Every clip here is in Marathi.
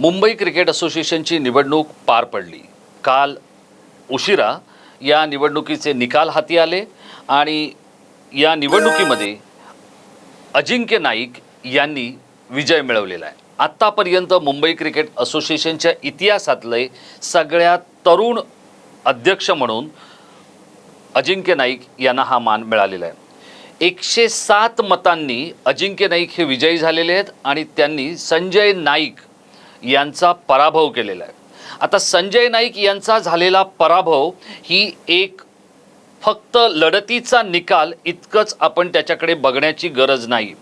मुंबई क्रिकेट असोसिएशनची निवडणूक पार पडली. काल उशिरा या निवडणुकीचे निकाल हाती आले आणि या निवडणुकीमध्ये अजिंक्य नाईक यांनी विजय मिळवलेला आहे. आत्तापर्यंत मुंबई क्रिकेट असोसिएशनच्या इतिहासातले सगळ्यात तरुण अध्यक्ष म्हणून अजिंक्य नाईक यांना हा मान मिळालेला आहे. एकशे सात मतांनी अजिंक्य नाईक हे विजयी झालेले आहेत आणि त्यांनी संजय नाईक यांचा पराभव केलेला आहे. आता संजय नाईक यांचा झालेला पराभव ही एक फक्त लढतीचा निकाल इतकंच आपण त्याच्याकडे बघण्याची गरज नाही.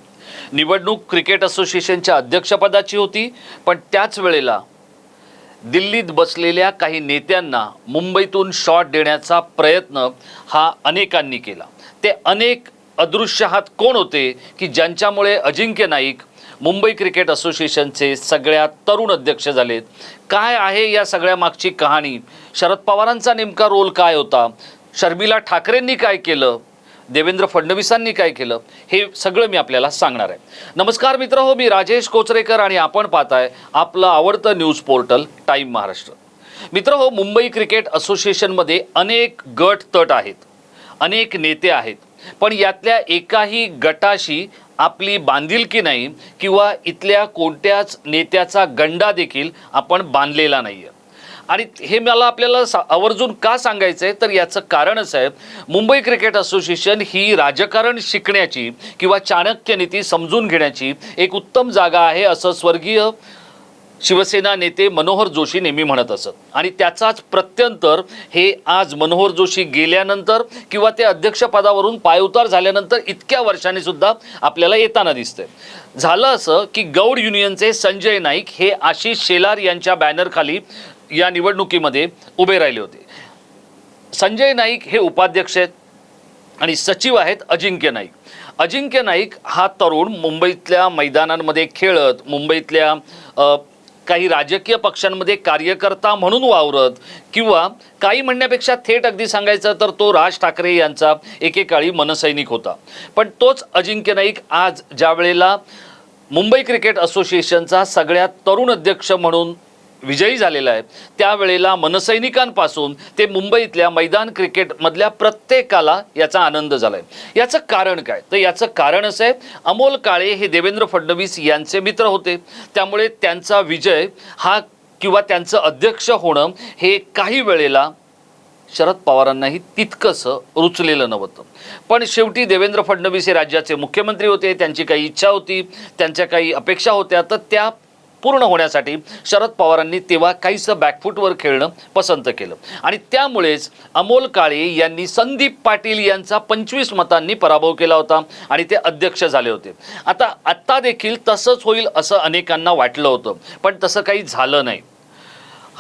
निवडणूक क्रिकेट असोसिएशनच्या अध्यक्षपदाची होती पण त्याच वेळेला दिल्लीत बसलेल्या काही नेत्यांना मुंबईतून शॉट देण्याचा प्रयत्न हा अनेकांनी केला. ते अनेक अदृश्य हात कोण होते की ज्यांच्यामुळे अजिंक्य नाईक मुंबई क्रिकेट असोसिएशनचे सगळ्यात तरुण अध्यक्ष झालेत. काय आहे या सगळ्या मागची कहाणी? शरद पवारांचा नेमका रोल काय होता? शर्मिला ठाकरेंनी काय केलं? देवेंद्र फडणवीसांनी काय केलं? हे सगळं मी आपल्याला सांगणार आहे. नमस्कार मित्र हो मी राजेश कोचरेकर आणि आपण पाहताय आपलं आवडतं न्यूज पोर्टल टाईम महाराष्ट्र. मित्र हो मुंबई क्रिकेट असोसिएशनमध्ये अनेक गट तट आहेत अनेक नेते आहेत पण यातल्या एकाही गटाशी आपली बांधिलकी नाही किंवा इथल्या कोणत्याच नेत्याचा गंडा देखील आपण बांधलेला नाही आहे आणि हे मला आपल्याला सा आवर्जून का सांगायचं आहे तर याचं कारणच आहे मुंबई क्रिकेट असोसिएशन ही राजकारण शिकण्याची किंवा चाणक्य नीती समजून घेण्याची एक उत्तम जागा आहे असं स्वर्गीय शिवसेना नेते मनोहर जोशी नेहमी म्हणत असत. आणि त्याचाच प्रत्यंतर हे आज मनोहर जोशी गेल्यानंतर किंवा ते अध्यक्षपदावरून पायउतार झाल्यानंतर इतक्या वर्षांनी सुद्धा आपल्याला येताना दिसतंय. झालं असं की गौड युनियनचे संजय नाईक हे आशिष शेलार यांच्या बॅनरखाली या निवडणुकीमध्ये उभे राहिले होते. संजय नाईक हे उपाध्यक्ष आहेत आणि सचिव आहेत अजिंक्य नाईक. अजिंक्य नाईक हा तरुण मुंबईतल्या मैदानांमध्ये खेळत मुंबईतल्या काही राजकीय पक्षांमध्ये कार्यकर्ता म्हणून वावरत किंवा काही म्हणण्यापेक्षा थेट अगदी सांगायचं तर तो राज ठाकरे यांचा एकेकाळी मनसैनिक होता. पण तोच अजिंक्य नाईक आज ज्या वेळेला मुंबई क्रिकेट असोसिएशनचा सगळ्यात तरुण अध्यक्ष म्हणून विजयी झालेला आहे. त्यावेळेला मनसैनिकांपासून ते मुंबईतल्या मैदान क्रिकेटमधल्या प्रत्येकाला याचा आनंद झाला आहे याचं कारण काय? तर याचं कारण असं आहे अमोल काळे हे देवेंद्र फडणवीस यांचे मित्र होते. त्यामुळे त्यांचा विजय हा किंवा त्यांचं अध्यक्ष होणं हे काही वेळेला शरद पवारांनाही तितकंसं रुचलेलं नव्हतं. पण शेवटी देवेंद्र फडणवीस हे राज्याचे मुख्यमंत्री होते त्यांची काही इच्छा होती त्यांच्या काही अपेक्षा होत्या तर त्या पूर्ण होण्यासाठी शरद पवारांनी तेव्हा काहीसं बॅकफूटवर खेळणं पसंत केलं. आणि त्यामुळेच अमोल काळे यांनी संदीप पाटील यांचा पंचवीस मतांनी पराभव केला होता आणि ते अध्यक्ष झाले होते. आता आत्ता देखील तसंच होईल असं अनेकांना वाटलं होतं. पण तसं काही झालं नाही.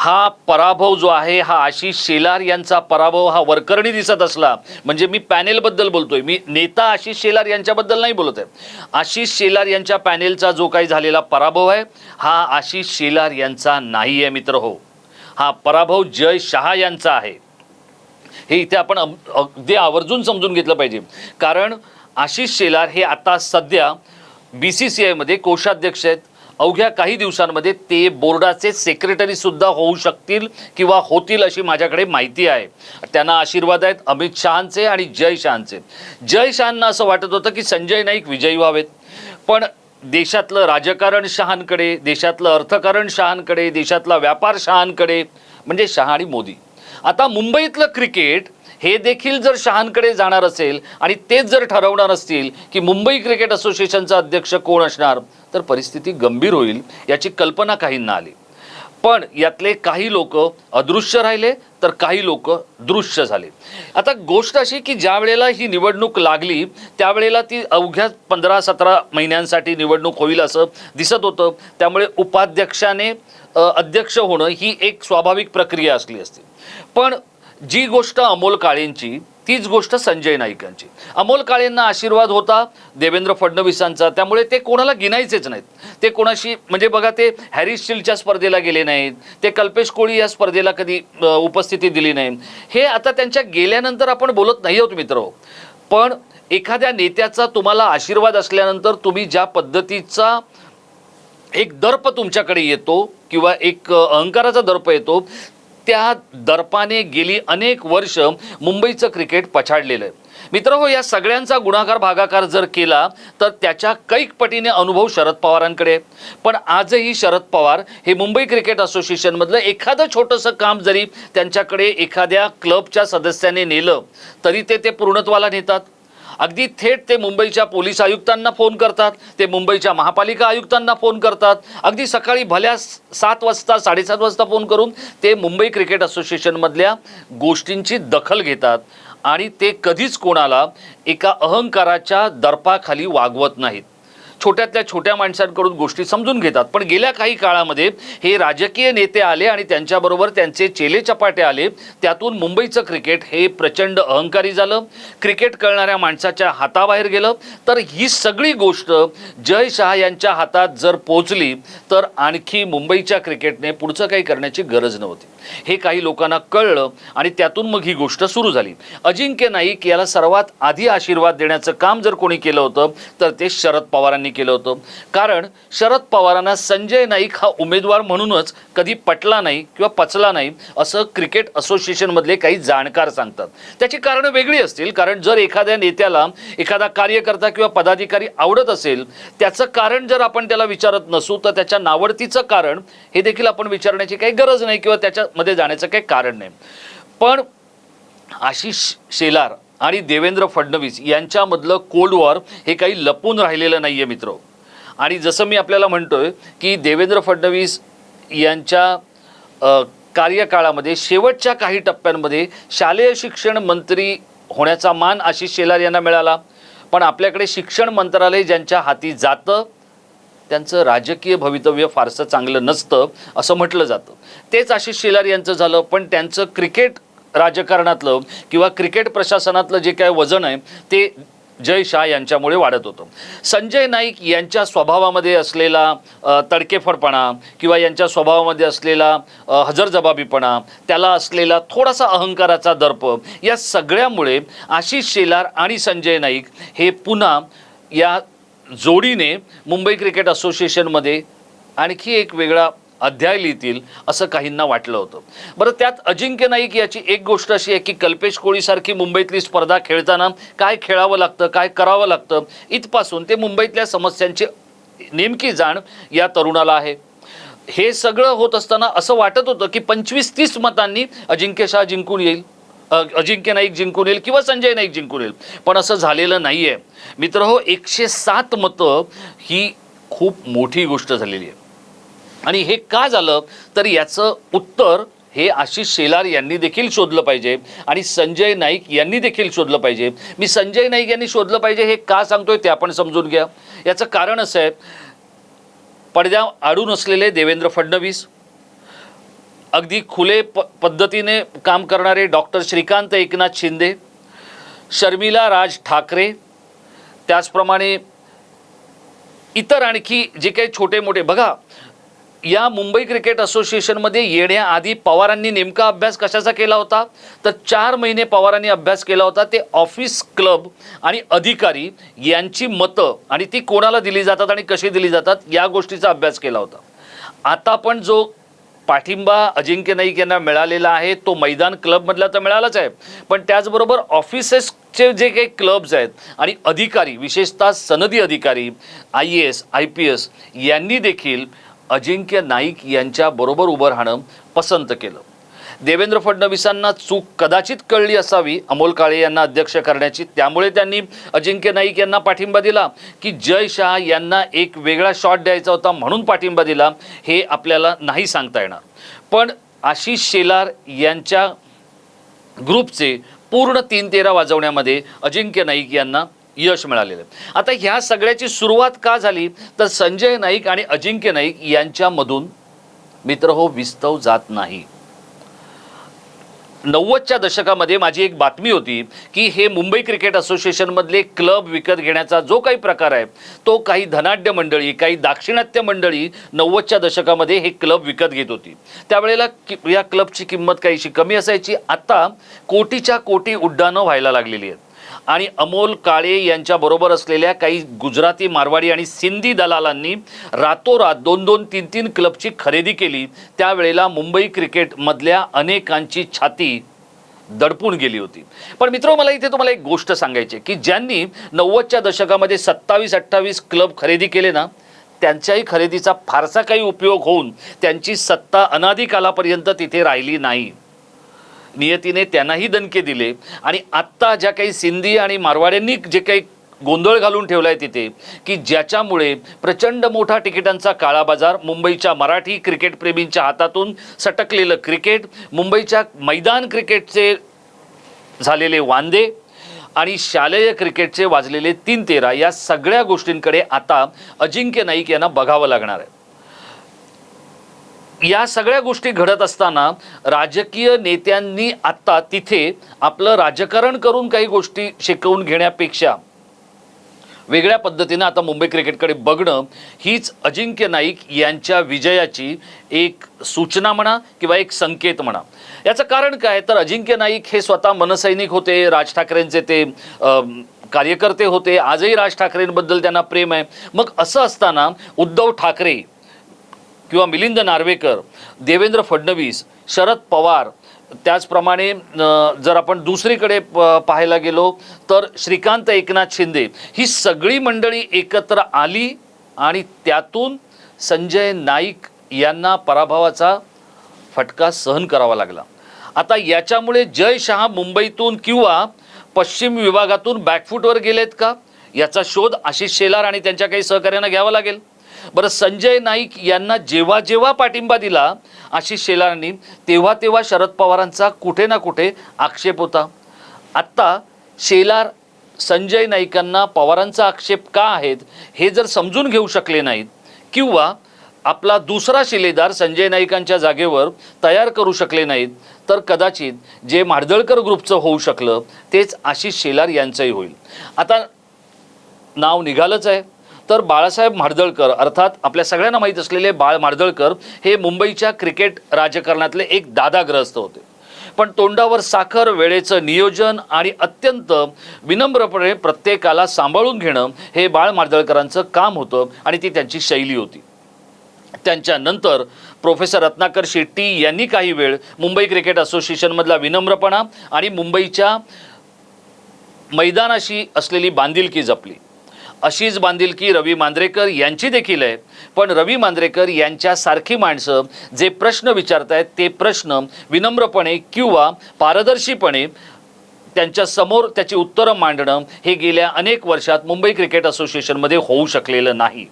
हा पराभव जो आहे हा आशिष शेलार यांचा पराभव हा वरकरणी दिसत असला म्हणजे मी पॅनेलबद्दल बोलतोय. मी नेता आशिष शेलार यांच्याबद्दल नाही बोलत आहे. आशिष शेलार यांच्या पॅनेलचा जो काही झालेला पराभव आहे हा आशिष शेलार यांचा नाही आहे मित्र हो. हा पराभव जय शहा यांचा आहे. हे इथे आपण अग- अगदी आवर्जून समजून घेतलं पाहिजे. कारण आशिष शेलार हे आता सध्या बी सी सी आयमध्ये कोषाध्यक्ष आहेत. अवघ्या काही दिवसांमध्ये ते बोर्डाचे सेक्रेटरी सुद्धा होऊ शकतील किंवा होतील अशी माझ्याकडे माहिती आहे. त्यांना आशीर्वाद आहेत अमित शहांचे आणि जय शहांचे. जय शहांना असं वाटत होतं की संजय नाईक विजयी व्हावेत. पण देशातलं राजकारण शहांकडे देशातलं अर्थकारण शहांकडे देशातला व्यापार शहांकडे म्हणजे शहा आणि मोदी. आता मुंबईतलं क्रिकेट हे देखील जर शहांकडे जाणार असेल आणि तेच जर ठरवणार असतील की मुंबई क्रिकेट असोसिएशनचा अध्यक्ष कोण असणार तर परिस्थिती गंभीर होईल याची कल्पना काहींना आली. पण यातले काही लोक अदृश्य राहिले तर काही लोक दृश्य झाले. आता गोष्ट अशी की ज्या वेळेला ही निवडणूक लागली त्यावेळेला ती अवघ्या पंधरा सतरा महिन्यांसाठी निवडणूक होईल असं दिसत होतं. त्यामुळे उपाध्यक्षाने अध्यक्ष होणं ही एक स्वाभाविक प्रक्रिया असली असती. पण जी गोष्ट अमोल काळेंची तीच गोष्ट संजय नाईकांची. अमोल काळेंना आशीर्वाद होता देवेंद्र फडणवीसांचा. त्यामुळे ते कोणाला गिनायचेच नाहीत. ते कोणाशी म्हणजे बघा ते हॅरी स्टीलच्या स्पर्धेला गेले नाहीत. ते कल्पेश कोळी या स्पर्धेला कधी उपस्थिती दिली नाही. हे आता त्यांच्या गेल्यानंतर आपण बोलत नाही आहोत मित्र. पण एखाद्या नेत्याचा तुम्हाला आशीर्वाद असल्यानंतर तुम्ही ज्या पद्धतीचा एक दर्प तुमच्याकडे येतो किंवा एक अहंकाराचा दर्प येतो त्या दर्पाने गेली अनेक वर्ष मुंबईचं क्रिकेट पछाडलेलं आहे. मित्र हो या सगळ्यांचा गुणाकार भागाकार जर केला तर त्याच्या कैक पटीने अनुभव शरद पवारांकडे पण आजही शरद पवार हे मुंबई क्रिकेट असोसिएशनमधलं एखादं छोटंसं काम जरी त्यांच्याकडे एखाद्या क्लबच्या सदस्याने नेलं तरी ते ते पूर्णत्वाला नेतात. अगदी थेट ते मुंबईच्या पोलीस आयुक्तांना फोन करतात ते मुंबईच्या महापालिका आयुक्तांना फोन करतात. अगदी सकाळी भल्या सात वाजता साडेसात वाजता फोन करून ते मुंबई क्रिकेट असोसिएशनमधल्या गोष्टींची दखल घेतात आणि ते कधीच कोणाला एका अहंकाराच्या दर्पाखाली वागवत नाहीत. छोट्यातल्या छोट्या माणसांकडून गोष्टी समजून घेतात. पण गेल्या काही काळामध्ये हे राजकीय नेते आले आणि त्यांच्याबरोबर त्यांचे चेले चपाटे आले. त्यातून मुंबईचं क्रिकेट हे प्रचंड अहंकारी झालं. क्रिकेट कळणाऱ्या माणसाच्या हाताबाहेर गेलं. तर ही सगळी गोष्ट जय शहा यांच्या हातात जर पोचली तर आणखी मुंबईच्या क्रिकेटने पुढचं काही करण्याची गरज नव्हती. हे काही लोकांना कळलं आणि त्यातून मग ही गोष्ट सुरू झाली. अजिंक्य नाईक याला सर्वात आधी आशीर्वाद देण्याचं काम जर कोणी केलं होतं तर ते शरद पवारांनी केलं होतं. कारण शरद पवारांना संजय नाईक हा उमेदवार म्हणूनच कधी पटला नाही किंवा पचला नाही असं क्रिकेट असोसिएशनमधले काही जाणकार सांगतात. त्याची कारणं वेगळी असतील. कारण जर एखाद्या नेत्याला एखादा कार्यकर्ता किंवा पदाधिकारी आवडत असेल त्याचं कारण जर आपण त्याला विचारत नसू तर त्याच्या नावडतीचं कारण हे देखील आपण विचारण्याची काही गरज नाही किंवा त्याच्यामध्ये जाण्याचं काही कारण नाही. पण आशिष शेलार आणि देवेंद्र फडणवीस यांच्यामधलं कोल्ड वॉर हे काही लपून राहिलेलं नाही आहे मित्र. आणि जसं मी आपल्याला म्हणतोय की देवेंद्र फडणवीस यांच्या कार्यकाळामध्ये शेवटच्या काही टप्प्यांमध्ये शालेय शिक्षण मंत्री होण्याचा मान आशिष शेलार यांना मिळाला. पण आपल्याकडे शिक्षण मंत्रालय ज्यांच्या हाती जातं त्यांचं राजकीय भवितव्य फारसं चांगलं नसतं असं म्हटलं जातं. तेच आशिष शेलार यांचं झालं पण त्यांचं क्रिकेट राजकारणातलं किंवा क्रिकेट प्रशासनातलं जे काय वजन आहे ते जय शाह यांच्यामुळे वाढत होतं. संजय नाईक यांच्या स्वभावामध्ये असलेला तडकेफडपणा किंवा यांच्या स्वभावामध्ये असलेला हजरजबाबीपणा त्याला असलेला थोडासा अहंकाराचा दर्प या सगळ्यामुळे आशिष शेलार आणि संजय नाईक हे पुन्हा या जोडीने मुंबई क्रिकेट असोसिएशनमध्ये आणखी एक वेगळा अध्याय लिहितील असं काहींना वाटलं होतं. बरं त्यात अजिंक्य नाईक याची एक गोष्ट अशी आहे की कल्पेश कोळीसारखी मुंबईतली स्पर्धा खेळताना काय खेळावं लागतं काय करावं लागतं इथपासून ते मुंबईतल्या समस्यांची नेमकी जाण या तरुणाला आहे. हे सगळं होत असताना असं वाटत होतं की पंचवीस तीस मतांनी अजिंक्य शाह जिंकून येईल. अजिंक्य नाईक जिंकून येईल किंवा संजय नाईक जिंकून येईल. पण असं झालेलं नाही आहे मित्र हो एकशे सात मतं ही खूप मोठी गोष्ट झालेली आहे. आणि हे का झालं? तर याचं उत्तर हे आशिष शेलार यांनी देखील शोधलं पाहिजे आणि संजय नाईक यांनी देखील शोधलं पाहिजे. मी संजय नाईक यांनी शोधलं पाहिजे हे का सांगतोय ते आपण समजून घ्या. याचं कारण असं आहे पडद्या आडून असलेले देवेंद्र फडणवीस अगदी खुले प पद्धतीने काम करणारे डॉक्टर श्रीकांत एकनाथ शिंदे शर्मिला राज ठाकरे त्याचप्रमाणे इतर आणखी जे काही छोटे मोठे बघा या मुंबई क्रिकेट असोसिएशनमध्ये येण्याआधी पवारांनी नेमका अभ्यास कशाचा केला होता? तर चार महिने पवारांनी अभ्यास केला होता. ते ऑफिस क्लब आणि अधिकारी यांची मतं आणि ती कोणाला दिली जातात आणि कशी दिली जातात या गोष्टीचा अभ्यास केला होता. आता पण जो पाठिंबा अजिंक्य नाईक यांना मिळालेला आहे तो मैदान क्लबमधला तर मिळालाच आहे. पण त्याचबरोबर ऑफिसेसचे जे काही क्लब्स आहेत आणि अधिकारी विशेषतः सनदी अधिकारी I A S I P S यांनी देखील अजिंक्य नाईक यांच्या बरोबर उभं राहणं पसंत केलं. देवेंद्र फडणवीसांना चूक कदाचित कळली असावी अमोल काळे यांना अध्यक्ष करण्याची. त्यामुळे त्यांनी अजिंक्य नाईक यांना पाठिंबा दिला की जय शहा यांना एक वेगळा शॉट द्यायचा होता म्हणून पाठिंबा दिला हे आपल्याला नाही सांगता येणार. पण आशिष शेलार यांच्या ग्रुपचे पूर्ण तीन तेरा वाजवण्यामध्ये अजिंक्य नाईक यांना यश मिळालेलं आहे. आता ह्या सगळ्याची सुरुवात का झाली? तर संजय नाईक आणि अजिंक्य नाईक यांच्यामधून मित्र हो विस्तव जात नाही. नव्वदच्या दशकामध्ये माझी एक बातमी होती की हे मुंबई क्रिकेट असोसिएशनमधले क्लब विकत घेण्याचा जो काही प्रकार आहे तो काही धनाढ्य मंडळी काही दाक्षिणात्य मंडळी नव्वदच्या दशकामध्ये हे क्लब विकत घेत होती. त्यावेळेला या क्लबची किंमत काहीशी कमी असायची. आता कोटीच्या कोटी उड्डाणं व्हायला लागलेली आहेत. आणि अमोल काळे यांच्याबरोबर असलेल्या काही गुजराती मारवाडी आणि सिंधी दलालांनी रातोरात दोन दोन तीन तीन क्लबची खरेदी केली. त्यावेळेला मुंबई क्रिकेटमधल्या अनेकांची छाती दडपून गेली होती. पण मित्र मला इथे तुम्हाला एक गोष्ट सांगायची की ज्यांनी नव्वदच्या दशकामध्ये सत्तावीस अठ्ठावीस क्लब खरेदी केले ना त्यांच्याही खरेदीचा फारसा काही उपयोग होऊन त्यांची सत्ता अनादिकालापर्यंत तिथे राहिली नाही. नियतीने त्यांनाही दणके दिले. आणि आत्ता ज्या काही सिंधी आणि मारवाड्यांनी जे काही गोंधळ घालून ठेवला आहे तिथे की ज्याच्यामुळे प्रचंड मोठा तिकिटांचा काळा बाजार मुंबईच्या मराठी क्रिकेटप्रेमींच्या हातातून सटकलेलं क्रिकेट मुंबईच्या मैदान क्रिकेटचे झालेले वांदे आणि शालेय क्रिकेटचे वाजलेले तीन तेरा या सगळ्या गोष्टींकडे आता अजिंक्य नाईक यांना बघावं लागणार आहे. या सगळ्या गोष्टी घडत असताना राजकीय नेत्यांनी आत्ता तिथे आपलं राजकारण करून काही गोष्टी शिकवून घेण्यापेक्षा वेगळ्या पद्धतीनं आता मुंबई क्रिकेटकडे बघणं हीच अजिंक्य नाईक यांच्या विजयाची एक सूचना म्हणा किंवा एक संकेत म्हणा. याचं कारण काय? तर अजिंक्य नाईक हे स्वतः मनसैनिक होते राज ठाकरेंचे ते कार्यकर्ते होते. आजही राज ठाकरेंबद्दल त्यांना प्रेम आहे. मग असं असताना उद्धव ठाकरे किंवा मिलिंद नार्वेकर देवेंद्र फडणवीस शरद पवार त्याचप्रमाणे जर आपण दुसरीकडे प- पाहायला गेलो तर श्रीकांत एकनाथ शिंदे ही सगळी मंडळी एकत्र आली आणि त्यातून संजय नाईक यांना पराभवाचा फटका सहन करावा लागला. आता याच्यामुळे जय शहा मुंबईतून किंवा पश्चिम विभागातून बॅकफूटवर गेलेत का? याचा शोध आशिष शेलार आणि त्यांच्या काही सहकार्यांना घ्यावा लागेल. बरं संजय नाईक यांना जेव्हा जेव्हा पाठिंबा दिला आशिष शेलारांनी तेव्हा तेव्हा शरद पवारांचा कुठे ना कुठे आक्षेप होता. आत्ता शेलार संजय नाईकांना पवारांचा आक्षेप का आहेत हे जर समजून घेऊ शकले नाहीत किंवा आपला दुसरा शिलेदार संजय नाईकांच्या जागेवर तयार करू शकले नाहीत तर कदाचित जे माडदळकर ग्रुपचं होऊ शकलं तेच आशिष शेलार यांचंही होईल. आता नाव निघालंच आहे. तर बाळासाहेब मार्दळकर अर्थात आपल्या सगळ्यांना माहीत असलेले बाळ मार्दळकर हे मुंबईच्या क्रिकेट राजकारणातले एक दादाग्रस्त होते. पण तोंडावर साखर वेळेचं नियोजन आणि अत्यंत विनम्रपणे प्रत्येकाला सांभाळून घेणं हे बाळ मार्दळकरांचं काम होतं आणि ती त्यांची शैली होती. त्यांच्यानंतर प्रोफेसर रत्नाकर शेट्टी यांनी काही वेळ मुंबई क्रिकेट असोसिएशनमधला विनम्रपणा आणि मुंबईच्या मैदानाशी असलेली बांधिलकी जपली. अशीच बांधिलकी रवी मांद्रेकर यांची देखील आहे. पण रवी मांद्रेकर यांच्यासारखी माणसं जे प्रश्न विचारतायत ते प्रश्न विनम्रपणे किंवा पारदर्शीपणे त्यांच्यासमोर त्याची उत्तरं मांडणं हे गेल्या अनेक वर्षात मुंबई क्रिकेट असोसिएशनमध्ये होऊ शकलेलं नाही.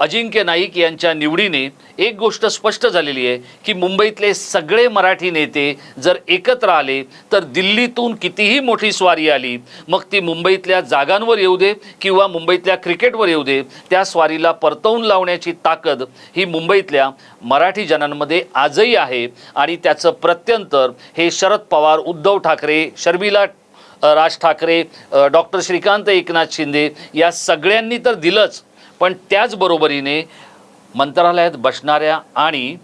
अजिंक्य नाईक यांच्या निवडीने एक गोष्ट स्पष्ट झालेली आहे की मुंबईतले सगळे मराठी नेते जर एकत्र आले तर दिल्लीतून कितीही मोठी स्वारी आली मग ती मुंबईतल्या जागांवर येऊ दे किंवा मुंबईतल्या क्रिकेटवर येऊ दे त्या स्वारीला परतवून लावण्याची ताकद ही मुंबईतल्या मराठी जनांमध्ये आजही आहे आणि त्याचं प्रत्यंतर हे शरद पवार उद्धव ठाकरे शर्मिला राज ठाकरे डॉक्टर श्रीकांत एकनाथ शिंदे या सगळ्यांनी तर दिलंच. पण त्याचबरोबरीने मंत्रालयात बसणाऱ्या आणि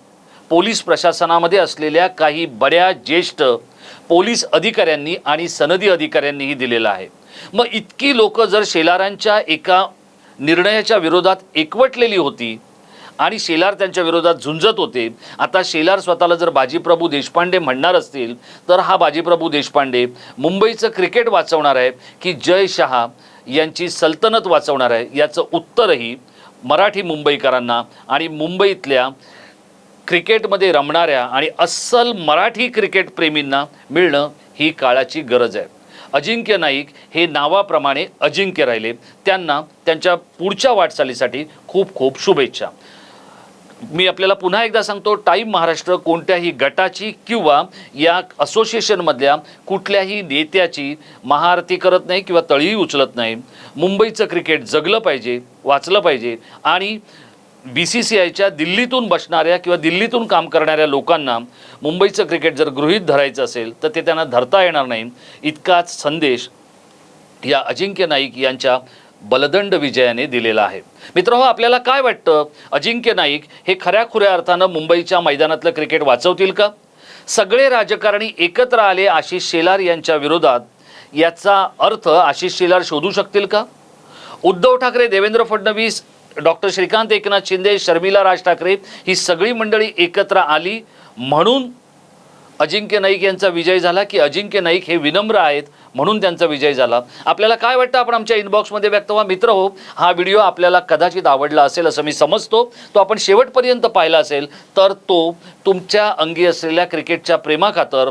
पोलीस प्रशासनामध्ये असलेल्या काही बड्या ज्येष्ठ पोलीस अधिकाऱ्यांनी आणि सनदी अधिकाऱ्यांनीही दिलेलं आहे. मग इतकी लोक जर शेलारांच्या एका निर्णयाच्या विरोधात एकवटलेली होती आणि शेलार त्यांच्या विरोधात झुंजत होते आता शेलार स्वतःला जर बाजीप्रभू देशपांडे म्हणणार असतील तर हा बाजीप्रभू देशपांडे मुंबईचं क्रिकेट वाचवणार आहे की जय शहा यांची सल्तनत वाचवणार आहे याचं उत्तरही मराठी मुंबईकरांना आणि मुंबईतल्या क्रिकेटमध्ये रमणाऱ्या आणि अस्सल मराठी क्रिकेट प्रेमींना मिळणं ही काळाची गरज आहे. अजिंक्य नाईक हे नावाप्रमाणे अजिंक्य राहिले. त्यांना त्यांच्या पुढच्या वाटचालीसाठी खूप खूप शुभेच्छा. मी आपल्याला पुन्हा एकदा सांगतो टाईम महाराष्ट्र कोणत्याही गटाची किंवा या असोसिएशनमधल्या कुठल्याही नेत्याची महाआरती करत नाही किंवा तळीही उचलत नाही. मुंबईचं क्रिकेट जगलं पाहिजे वाचलं पाहिजे आणि बी सी सी आयच्या दिल्लीतून बसणाऱ्या किंवा दिल्लीतून काम करणाऱ्या लोकांना मुंबईचं क्रिकेट जर गृहीत धरायचं असेल तर ते त्यांना धरता येणार नाही. इतकाच संदेश या अजिंक्य नाईक यांच्या बलदंड विजयाने दिलेला आहे. मित्र आपल्याला काय वाटतं? अजिंक्य नाईक हे खऱ्या खुऱ्या अर्थानं मुंबईच्या मैदानातलं क्रिकेट वाचवतील का? सगळे राजकारणी एकत्र आले आशिष शेलार यांच्या विरोधात. याचा अर्थ आशिष शेलार शोधू शकतील का? उद्धव ठाकरे देवेंद्र फडणवीस डॉक्टर श्रीकांत एकनाथ शिंदे शर्मिला राज ठाकरे ही सगळी मंडळी एकत्र आली म्हणून अजिंक्य नाईक यांचा विजय झाला की अजिंक्य नाईक हे विनम्र आहेत म्हणून त्यांचा विजय झाला. आपल्याला काय वाटतं आपण आमच्या इनबॉक्समध्ये व्यक्त व्हा? मित्र हो हा व्हिडिओ आपल्याला कदाचित आवडला असेल असं मी समजतो. तो आपण शेवटपर्यंत पाहिला असेल तर तो तुमच्या अंगी असलेल्या क्रिकेटच्या प्रेमाखातर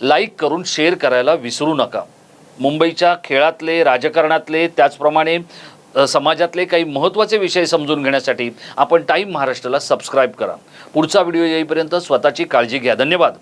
लाईक करून शेअर करायला विसरू नका. मुंबईच्या खेळातले राजकारणातले त्याचप्रमाणे समाजातले काही महत्त्वाचे विषय समजून घेण्यासाठी आपण टाईम महाराष्ट्राला सबस्क्राईब करा. पुढचा व्हिडिओ येईपर्यंत स्वतःची काळजी घ्या. धन्यवाद.